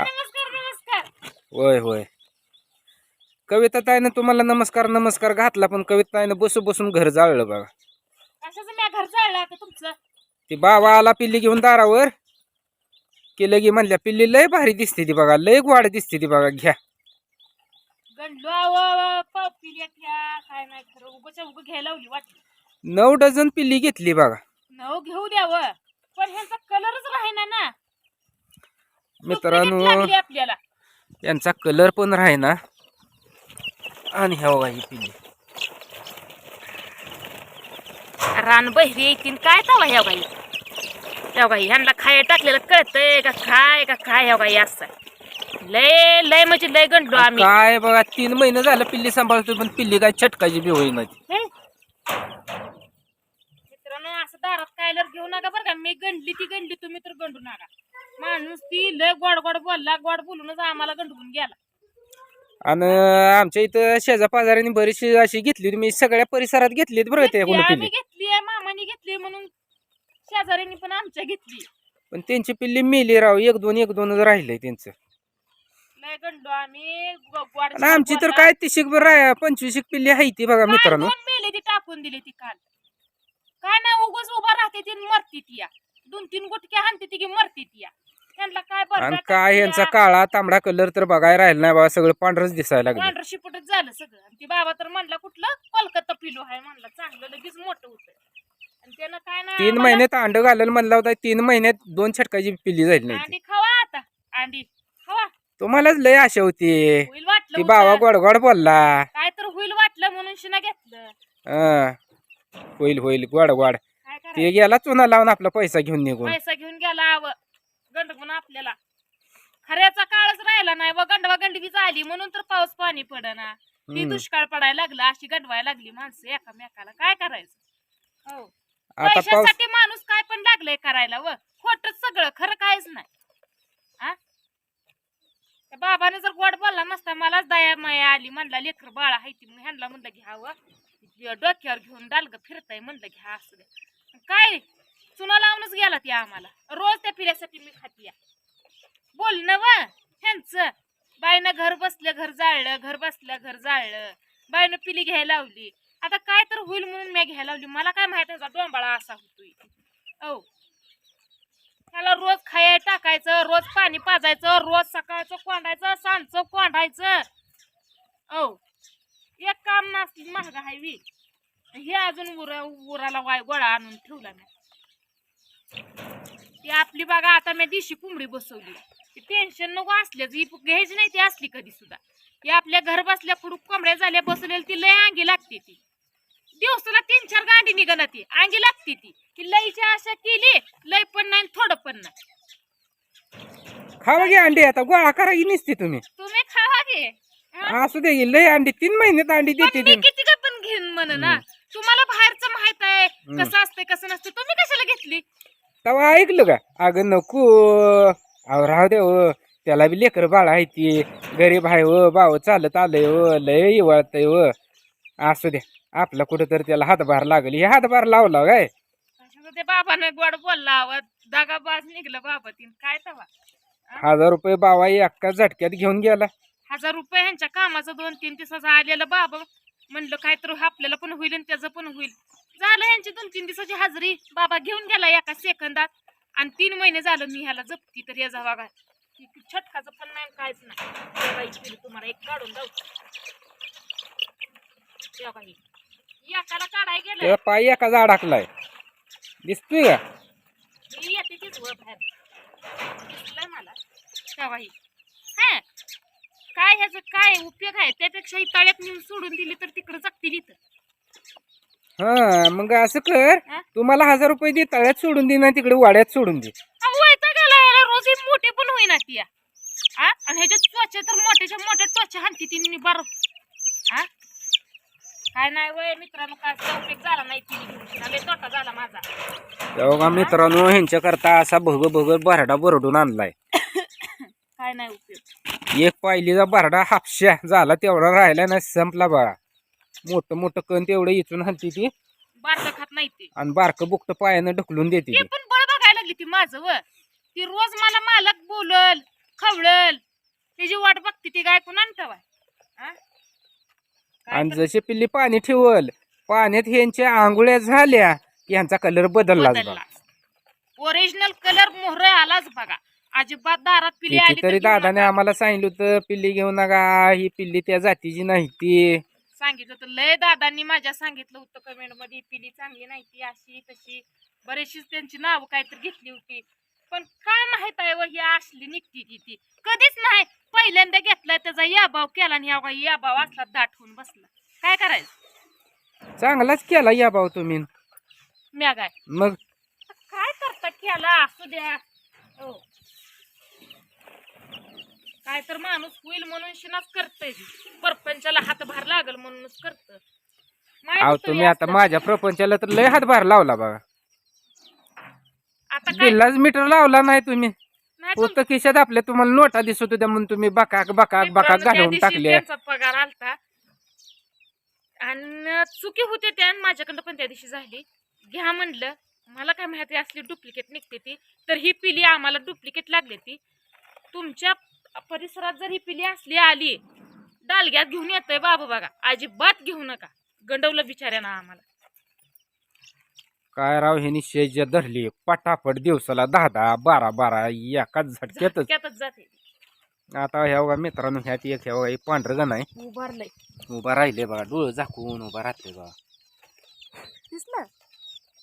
नमस्कार नमस्कार होय होय. कविता ताईनं तुम्हाला नमस्कार नमस्कार घातला पण कविता ताईनं बसून बसून घर जाळलं बघा. ती बाबा आला पिल्ली घेऊन दारावर. की लगी म्हणल्या पिल्ली लय भारी दिसते ती बघा लय गोड दिसते ती बघा घ्या. नऊ डझन पिल्ली घेतली बघा. नव घेऊ द्यावं पण ह्यांचा कलरच राहीना ना. मित्रांनो आपल्याला. यांचा कलर पण राही ना. आणि ह्या बघा ही पिल्ली. रान बहिरी येतील काय तवा ह्या बाई? ह्या बाई ह्यांना खाय टाकलेलं कळतंय का काय का काय ह्या बाई असं? लय लय म्हणजे लय गंडलो आम्ही. काय बघा तीन महिने झालं पिल्ली सांभाळतो पण पिल्ली काय छटकाची बी होईना ती. हे? मित्रांनो असं दारात कायलर घेऊ नका बरं का. मी गंडली ती गंडली तुम्ही तर गंडू नका. माणूस ती लय गोड गोड बोलला गोड बोलूनच आम्हाला गंडवून गेला. आणि आमच्या इथं शेजा पाजाऱ्यांनी बरीचशी अशी घेतली होती. मी सगळ्या परिसरात घेतली बरं ते घेतली, आम्ही घेतली मामाने घेतली म्हणून शेजाऱ्यांनी पण आमच्या घेतली. पण त्यांची पिल्ली मेली राव एक दोन एक दोनच राहिले त्यांचं. लय गंडो आम्ही गो- गोड आणि आमची तर काय तिशीक बरं पंचवीस पिल्ली आहे ती बघा मित्रांनो. दोन मेले ती टाकून दिली ती काल. काय नाही उगाच उभा राहते ती आणि मरती ती या. दोन तीन गुटके हाणते ती की मरती ती या. त्यांना काय बरं आणि वाटतं काय यांचा. काळा तांबडा कलर तर बघायला राहिला नाही बाबा सगळं पांढरच दिसायला लागलं. पांढरं शिपटच झालं सगळं. आणि ती बाबा तर म्हणला कुठलं? कोलकाता पिलो आहे म्हणला. चांगलं लगेच मोठं होतं आणि त्यानं काय नाही तीन आम्हाला महिन्यात अंड घालायला म्हणला होता तीन महिन्यात दोन छटकाची पिल्ली झाली नाही ती. अंडी खावा आता. अंडी खावा. तुम्हालाच लय आशा होती. होईल वाटलं ती बाबा होतं. गोड गोड बोलला. काय तर होईल वाटलं म्हणून शिना घेतलं. हं. होईल होईल गोड गोड काय ते करायचं? गेला चुना लावून आपला पैसा घेऊन निघून. पैसा घेऊन गेला आव गंडकून आपल्याला. खऱ्याचा काळच राहिला नाही व गंडवा गंडकी झाली म्हणून तर पाऊस पाणी पडना. ती हम्म. दुष्काळ पडायला लागला अशी गंडवायला लागली माणसं एकामेकाला. काय करायचं? हो. आता पाऊस पैशासाठी माणूस काय पण लागलंय करायला व. खोटच सगळं खरं काहीच नाही. आ? त्या बाबाने जर गोड बोलला नसता मलाच दया माया आली म्हणला लेकर बाळा हाय ती मग ह्यांना म्हणलं घ्यावं डोक्यावर घेऊन डालग फिरताय म्हणलं घ्या असं. काय? खाते आम्हाला. रोज त्या पिल्यासाठी मी खाती बोल ना व ह्यांच. बाईनं घर बसलं घर जाळलं घर बसलं घर जाळलं. बाईनं पिली घ्यायला लावली. आता काय तर होईल म्हणून मी घ्यायला लावली. मला काय माहीत आहे डोंबाळा असा होतोय. औ. त्याला रोज खाया टाकायचं रोज पाणी पाजायचं रोज सकाळचं कोंडायचं सांजचं कोंडायचं. औ. एक काम नसली महाग हायवी हे अजून उरा उराला वाय गोळा आणून ठेवला नाही ती आपली बघा आता मी दिशी कोंबडी बसवली. टेन्शन नको असल्याच ही घ्यायची नाही ती असली कधी सुद्धा. ती आपल्या घर बसल्या पुढे कोंबड्या झाल्या बसवलेली ती लय अंगी लागते ती. दिवसाला तीन चार गांडी निघाला ती अंगी लागते ती. ती लईची आशा केली लय पण नाही थोडं पण नाही. खावा घे अंडी आता गोळा करा की नसते तुम्ही. तुम्ही खावा घे. हं? असू दे की, लय अंडी तीन महिन्यात अंडी पण देते मी ती. किती का पण घेईन म्हण ना. तुम्हाला बाहेरचं माहीत आहे. कसं असतंय कसं नसतं तुम्ही कशाला घेतली? तेव्हा ऐकलं का? अगं नको. अहो राहू दे हो. त्याला बी लेकर बाळ आहे ती. गरीब आहे हो. भाव चालत आलंय हो. लय वाळतंय हो. असू दे. आपला कुठं तर त्याला हातभार लागल. हे हातभार लावला काय? ते बाबाने गोड बोलला आवाज? दगाबाज निघलं बाबा तीन. काय तवा? हजार रुपये बाबा एका झटक्यात घेऊन गेला. हजार रुपये ह्यांच्या कामाचं दोन तीन दिवसाचं आलेलं बाबा. म्हणलं काय तर आपल्याला पण होईल आणि त्याचं पण होईल. झालं ह्यांची दोन तीन दिवसाची हजरी. बाबा घेऊन गेला एका सेकंदात. आणि तीन महिने झालं मी ह्याला जपती तर या जावा काय छटकाचं पण नाही काहीच नाही. तुम्हाला एक काढून जाऊ. एकाला काढाय गेलं. पाय एका झाड अडकलाय दिसतोय का? मी येते तीच वर बाहेर. दिसलंय मला. तेव्हाही हा काय ह्याचं काय उपयोग आहे? त्यापेक्षा ही तळ्यात नेऊन सोडून दिली तर तिकडं जगतील इथं. हा मग असं कर हा? तुम्हाला हजार रुपये दे तळ्यात सोडून दे ना तिकडे वाड्यात सोडून दे. याला रोज ही मोठी पण होईना ती या. हा? आणि ह्याच्या त्वचा तर मोठ्याच्या मोठ्या त्वचा हाणती ती बार. हा? काय नाही वय मित्रांनो काय उपयोग झाला नाही तिने लय तोटा झाला माझा. तेव्हा मित्रांनो ह्यांच्या करता असा भग भग बराडा बरडून आणलाय. काय नाही उपयोग. एक पायलीचा बराडा हापशा झाला तेवढा राहिला ना संपला बघा मोठं मोठं कण तेवढं इचून हलती ती. बारकं खात नाही ते. आणि बारकं बुकट पायानं ढकलून देते ते ती. पण बळ बघायला लागली ती माझं व. ती रोज मला मालक बोलल खवळल. मागती ती गाय कुणान ठेवाय हा? काय आणि जशी पिल्ली पाणी ठेवल पाण्यात ह्यांच्या आंघोळ्या झाल्या की ह्यांचा कलर बदललाच बदलला. बा ओरिजिनल कलर मोहर आलाच बघा. अजिबात दारात पिली आली तर कितीतरी घेऊ दादाने नका. आम्हाला सांगितलं होतं पिल्ली घेऊ नका ही पिल्ली त्या जातीची नाही ती. सांगितलं होतं लय दादांनी माझ्या सांगितलं होतं कमेंटमध्ये पिली चांगली नाही ती अशी तशी. बरेचशीच त्यांची नाव काहीतरी घेतली होती. पण काय माहीत आहे व ही असली निघती ती ती. कधीच नाही. पहिल्यांदा घेतलाय त्याचा याबाव केला आणि ह्या याबाव असला दाट होऊन बसला. काय करायचं? चांगलाच केला या भाऊ तुम्ही. म्या काय? मग? काय करता केला? असू द्या. हो. काय तर माणूस होईल म्हणून शिनाच करतय परपंचाला हातभार लागल म्हणूनच करत. अहो तुम्ही आता माझ्या प्रपंचाला तर लय हातभार लावला बघा. आता काय? मीटर लावला नाही तुम्ही. नाही होतं खिशात आपल्या तुम्हाला नोटा दिसत होत्या म्हणून तुम्ही बकाक बकाक बकाक मित्रांनो, त्या घालवून दिवशी टाकले त्यांचा पगार आलता. आणि चुकी होते त्या आणि माझ्याकडं पण त्या दिवशी झाली. घ्या म्हणलं. मला काय माहिती असली डुप्लिकेट निघते ती. तर ही पिली आम्हाला डुप्लिकेट लागली ती. तुमच्या परिसरात जर ही पिली असली आली डालग्यात घेऊन येतोय बाबा बघा. अजिबात घेऊ नका. गंडवलं बिचाऱ्यानं आम्हाला. काय राव ह्यानी शेज धरली. पटापट दिवसाला दहा दहा बारा बारा एकाच झटक्यातच. झटक्यातच जाते. आता ह्या बघा मित्रांनो ह्यात एक ह्या बघा हे पांढरं गण आहे. उभारलंय उभा राहिले बघा डोळं झाकून उभा राहते बघा. दिसलं?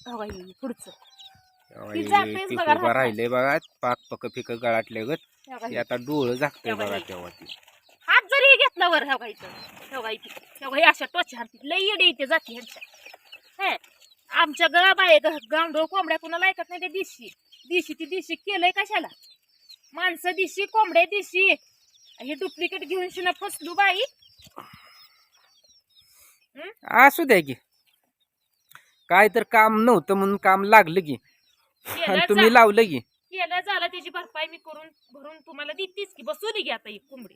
हो बाई, पुढचं. उभा राहिले बघा पाक पक पिक गळाटले गत. हो आता डोळं झाकते ह्या बघा. तेव्हा ती हात जरी घेतला वर गाई अशा टोच्या हाती लई येडे इथे जाते ह्यांच्या हे आमच्या गळा बाय गांडोळ कोंबड्या कुणाला ऐकत नाही ते दिशी. दिशी ती दिशी केलंय कशाला? माणसं दिशी कोंबड्या दिशी. हे डुप्लिकेट घेऊन शिना फसलू बाई. असू द्या की. काय तर काम नव्हतं म्हणून काम लागलं की. आणि तुम्ही लावलं की. केलं झालं त्याची भरपाई मी करून भरून तुम्हाला देतीच की बसवली घ्या आता ही कोंबडी.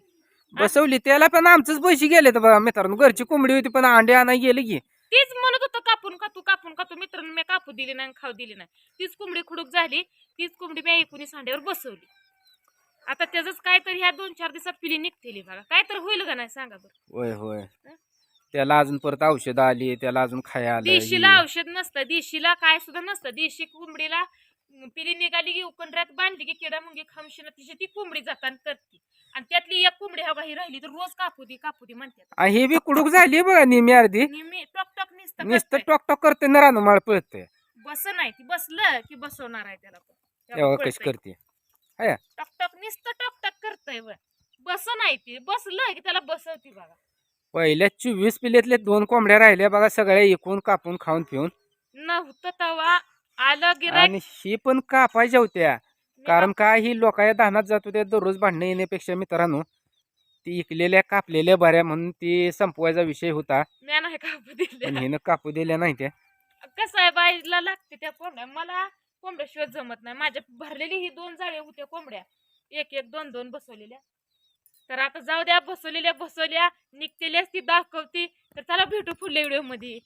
बसवली त्याला पण आमचंच पैसे गेले तर मित्रांनो घरची कोंबडी होती पण अंडे आणाय गेले की. तीच म्हणत होतं कापून कातू कापून कातू मित्रांनो मी कापू दिली नाही आणि खाऊ दिली नाही. तीच कोंबडी खुडूक झाली तीच कोंबडी मी एकोणीस अंड्यावर बसवली. आता त्याच काय तर ह्या दोन चार दिवसात पिली निघतेली बघा. काय तर होईल का नाही सांगा बरं. होय होय. त्याला अजून परत औषध आली त्याला अजून खाया आलं देशीला हे. औषध नसतं देशीला काय सुद्धा नसतं. देशी कोंबडीला पिली निघाली की उकंड्यात बांधली की किडा मुंगी खामशीनं तिची ती कोंबडी जाताना करते. आणि त्यातली एक कोंबडी हवा ही राहिली तर रोज कापू दे कापू दे म्हणतात आ, हे बी कुडूक झाली बघा निमी अर्धी. आणि मी टॉक टॉक नुसतं निसतं टॉक टॉक करते ना रानमाळ पळते बस नाही ती बसलं की बसवणार आहे त्याला पण. त्याला कळतंय. कशी करते? टक टक नुसतं टक टक करतय बस नाही ती बसलं की त्याला बसवती बघा. पहिल्या चोवीस पिल्ल्यातले दोन कोंबड्या राहिल्या बघा सगळ्या एकूण कापून खाऊन पिऊन. नव्हतं तवा. आलं गिरायक आणि ही पण कापायच्या होत्या. कारण काय ही लोकाया धानात जात होत्या दररोज भांडणं येण्यापेक्षा मित्रांनो. ती इकलेल्या कापलेल्या बऱ्या म्हणून ती संपवायचा विषय होता. मी नाही कापू पण दिले हिनं कापू दिल्या नाही त्या. कसं आहे बाईला लागते त्या कोंबड्या? मला कोंबड्याशिवाय जमत नाही. माझ्या भरलेली ही दोन जाळे होत्या कोंबड्या. एक एक दोन दोन बसवलेल्या. तर आता जाऊ द्या बसवलेल्या बसवल्या निघतेल्याच ती दाखवती. तर चला भेटू पुढल्या व्हिडिओमध्ये